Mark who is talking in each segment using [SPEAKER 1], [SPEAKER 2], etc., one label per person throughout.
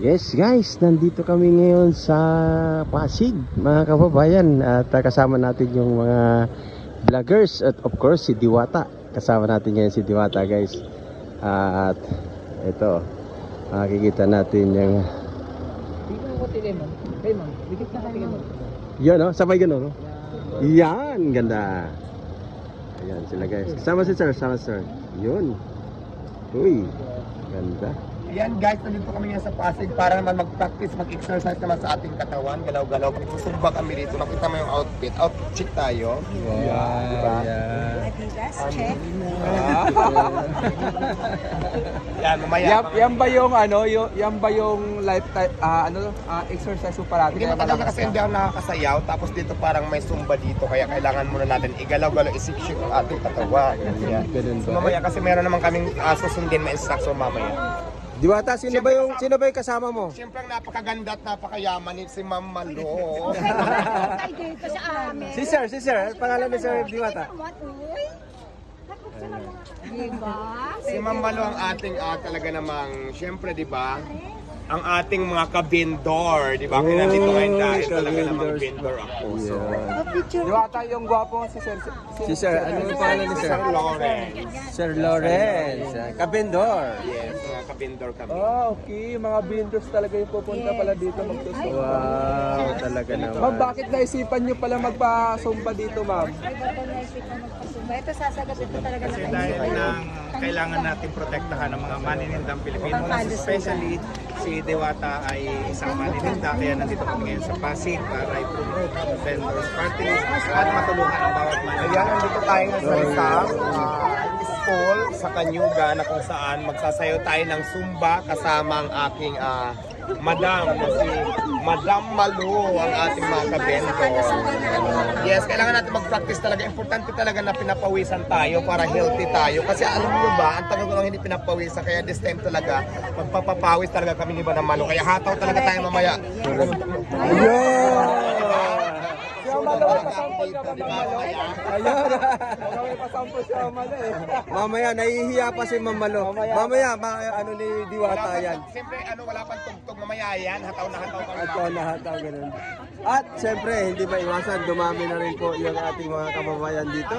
[SPEAKER 1] Yes guys, nandito kami ngayon sa Pasig mga kababayan at uh, kasama natin yung mga vloggers at of course si Diwata. Kasama natin ngayon si Diwata guys. at ito, makikita natin yung yan oh, sabay ganun oh. Yan, ganda. Ayan sila guys. Kasama si sir, kasama si sir. Yun. Uy, ganda.
[SPEAKER 2] Yan guys, nandito kami ngayon sa Pasig para naman mag-practice, mag-exercise naman sa ating katawan, galaw-galaw. Susumba kami dito, nakita mo yung outfit. Outfit check tayo.
[SPEAKER 1] Wow,
[SPEAKER 2] Diba?
[SPEAKER 1] yan.
[SPEAKER 3] Adidas, check.
[SPEAKER 2] Yan, mamaya.
[SPEAKER 4] Yan, yan ba yung ano, yung, yan ba yung lifetime, ah, ano, ah, exercise mo parati?
[SPEAKER 2] Hindi matagal na kasi
[SPEAKER 4] ka?
[SPEAKER 2] hindi ako nakakasayaw, tapos dito parang may zumba dito, kaya kailangan muna natin igalaw-galaw, isik-shik ang ating katawan. Yan. So mamaya kasi meron naman kaming uh, susundin na instruction mamaya.
[SPEAKER 1] Diwata, sino ba yung sino ba yung kasama mo?
[SPEAKER 2] Siyempre ang napakaganda at napakayaman ni si Ma'am Malo.
[SPEAKER 3] Okay, okay dito sa amin.
[SPEAKER 1] Si Sir, si Sir. Ang Pangalan ni Sir Diwata.
[SPEAKER 3] What, uy? Diba?
[SPEAKER 2] Si Ma'am Malo ang ating ah, talaga namang, siyempre di ba, ang ating mga kabindor, di ba? Kaya nandito ngayon dahil talaga namang
[SPEAKER 1] kabindors.
[SPEAKER 2] bindor ako. So,
[SPEAKER 3] Oh, picture.
[SPEAKER 4] Diwata yung gwapo si Sir.
[SPEAKER 1] Si Sir, ano yung pangalan ni Sir?
[SPEAKER 2] Sir Lawrence.
[SPEAKER 1] Sir Lawrence. ah, Kabendor.
[SPEAKER 2] Yes, mga kabindor kami.
[SPEAKER 4] Oh, okay. Mga vendors talaga yung pupunta pala dito magsusunod.
[SPEAKER 1] Wow, talaga
[SPEAKER 4] Ma'am,
[SPEAKER 1] naman.
[SPEAKER 4] bakit naisipan nyo pala magpa-sumba dito, ma'am?
[SPEAKER 3] Ay, ba't ko naisip na magpasumba? Ito sasagot ito talaga
[SPEAKER 5] Kasi
[SPEAKER 3] na
[SPEAKER 5] dahil nang kailangan natin protektahan ng mga maninindang Pilipino, especially si Dewata ay isang maninda, kaya nandito kami ngayon sa Pasig para i-promote ang vendors party at matulungan ang bawat
[SPEAKER 2] Ayan,
[SPEAKER 5] maninda.
[SPEAKER 2] nandito tayo sa isang ah, school sa Kanyuga na kung saan magsasayaw tayo ng Zumba kasama ang aking ah, madam na si Madam Malu ang ating mga kabendo. Yes, kailangan natin mag-practice talaga. Importante talaga na pinapawisan tayo para healthy tayo. Kasi alam niyo ba, ang tagal ko hindi pinapawisan. Kaya this time talaga, magpapapawis talaga kami ni Madam Malu. Kaya hataw talaga tayo mamaya.
[SPEAKER 4] Yung malo, may pasample ka ba,
[SPEAKER 2] Di ba,
[SPEAKER 4] malo?
[SPEAKER 2] mamaya?
[SPEAKER 1] Ayun.
[SPEAKER 4] Siya, eh.
[SPEAKER 1] Mamaya, nahihiya pa si Mamalo. Mamaya, ma ano ni Diwata yan.
[SPEAKER 2] Siyempre, ano, wala pang tugtog mamaya yan. Hataw na hataw kami.
[SPEAKER 1] At na hataw ganun. At siyempre, hindi maiwasan, dumami na rin po yung ating mga kababayan dito.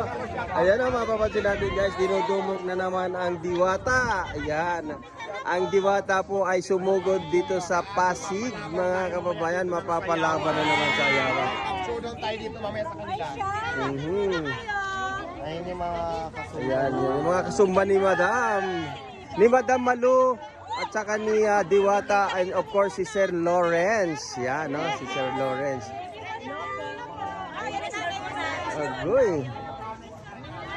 [SPEAKER 1] Ayan na, mapapansin natin guys, dinudumog na naman ang diwata. Ayan. Ang diwata po ay sumugod dito sa Pasig, mga kababayan, mapapalaban na naman sa ayawan.
[SPEAKER 2] Showdown tayo dito mamaya sa kanila.
[SPEAKER 1] Mhm.
[SPEAKER 2] Ayun yung mga kasunod.
[SPEAKER 1] Ayan, yung mga kasumba ni Madam. Ni Madam Malu at saka ni ah, Diwata and of course si Sir Lawrence. Yan, no? Si Sir Lawrence. Agoy.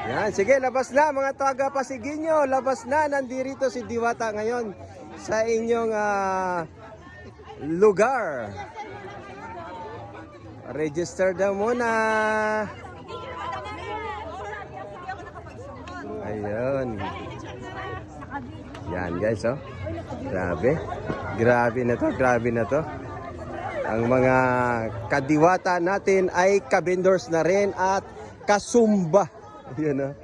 [SPEAKER 1] Yan, sige, labas na mga taga Pasiginyo. Labas na, nandirito si Diwata ngayon sa inyong ah, lugar. Register daw muna. Ayun. Yan guys, oh. Grabe. Grabe na to, grabe na to. Ang mga kadiwata natin ay kabendors na rin at kasumba. Yun, oh.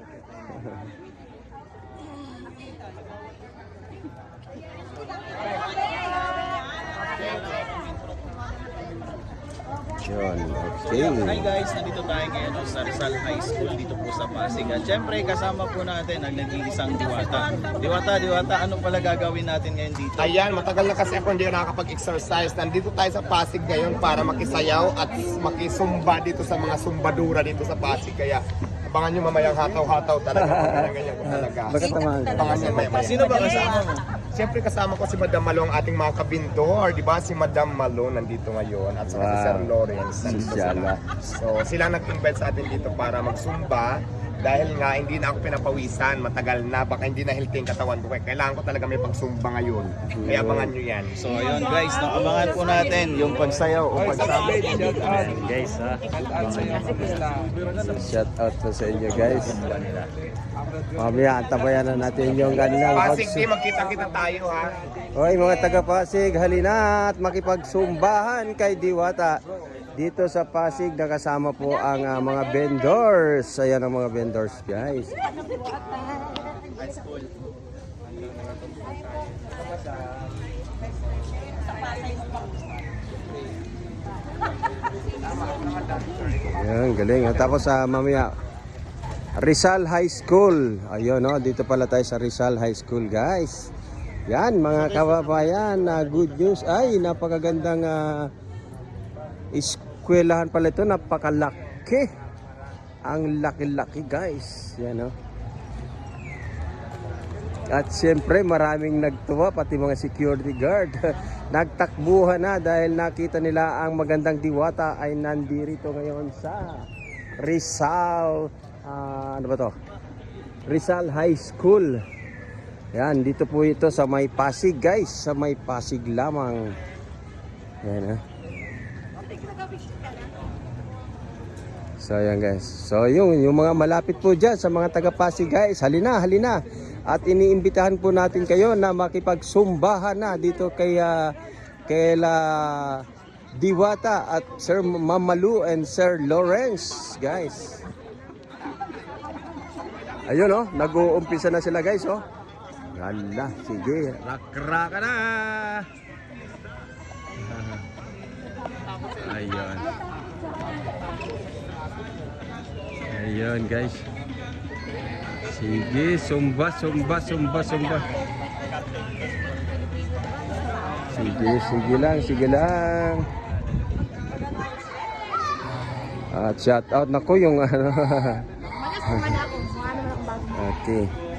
[SPEAKER 1] Yun,
[SPEAKER 6] Hi
[SPEAKER 1] okay.
[SPEAKER 6] guys, nandito tayo ngayon sa Rizal High School dito po sa Pasig. At syempre kasama po natin ang nag-iisang diwata. Diwata, diwata, ano pala gagawin natin ngayon dito?
[SPEAKER 2] Ayan, matagal na kasi ako hindi nakakapag-exercise. Nandito tayo sa Pasig ngayon para makisayaw at makisumba dito sa mga sumbadura dito sa Pasig. Kaya abangan nyo mamayang hataw-hataw talaga. Ganyan, ganyan ko talaga.
[SPEAKER 1] Bakit naman?
[SPEAKER 2] Abangan nyo maya-maya.
[SPEAKER 6] Sino ba kasama mo?
[SPEAKER 2] Siyempre kasama ko si Madam Malo ang ating mga kabindor, di ba? Si Madam Malo nandito ngayon at saka si
[SPEAKER 1] Wow.
[SPEAKER 2] Sir Lawrence nandito sila. So sila nag-invite sa atin dito para magsumba dahil nga hindi na ako pinapawisan, matagal na, baka hindi na healthy ang katawan ko. Kaya kailangan ko talaga may pagsumba ngayon. Kaya abangan nyo yan.
[SPEAKER 6] So ayun guys, no, abangan po natin yung pagsayaw o pagsama.
[SPEAKER 1] Guys, ha? Shout out po sa inyo guys. Mamaya, antabayan na natin yung kanilang
[SPEAKER 2] Pasig team, magkita-kita tayo ha.
[SPEAKER 1] Hoy mga taga Pasig, halina at makipagsumbahan kay Diwata dito sa Pasig nakasama po ang uh, mga vendors. Ayan ang mga vendors guys. Ayan, galing. Tapos sa uh, mamaya, Rizal High School. Ayun, no? dito pala tayo sa Rizal High School, guys. Yan, mga kababayan, uh, good news. Ay, napakagandang uh, eskwelahan pala ito. Napakalaki. Ang laki-laki, guys. Yan, no? At siyempre maraming nagtuwa pati mga security guard. Nagtakbuhan na dahil nakita nila ang magandang diwata ay nandirito ngayon sa Rizal ah, ano ba to? Rizal High School. Yan, dito po ito sa may Pasig guys, sa may Pasig lamang. Yan ha. So yan guys. So yung yung mga malapit po diyan sa mga taga Pasig guys, halina, halina. At iniimbitahan po natin kayo na makipagsumbahan na dito kay ah, kay la Diwata at Sir Mamalu and Sir Lawrence, guys. Ayun oh, nag-uumpisa na sila guys oh. Hala, sige, rakra ka na. Ayun. Ayun guys. Sige, sumba, sumba, sumba, sumba. Sige, sige lang, sige lang. At shout out na ko yung ano. okay.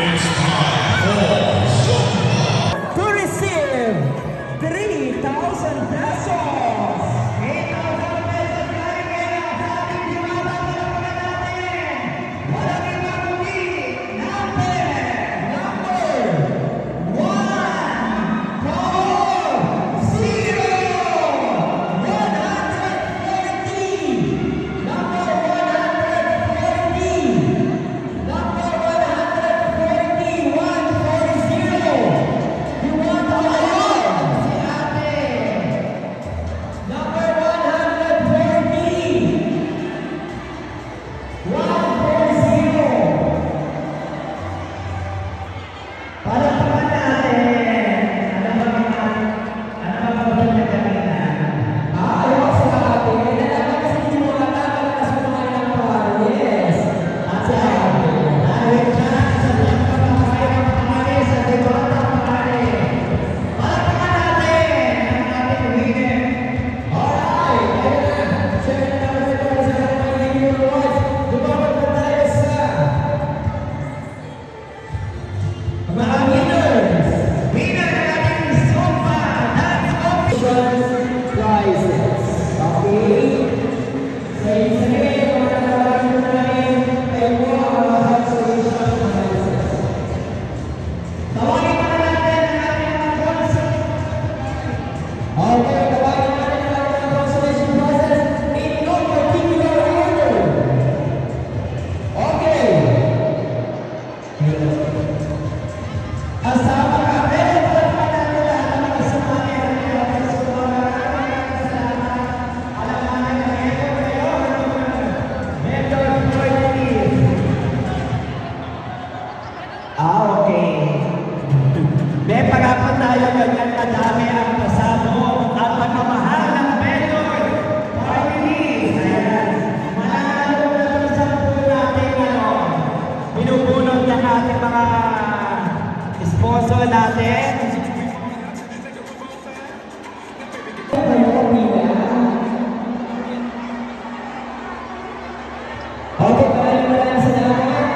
[SPEAKER 7] It's time for Zumba. Receive 3,000 pesos. Tayo ganyan kadami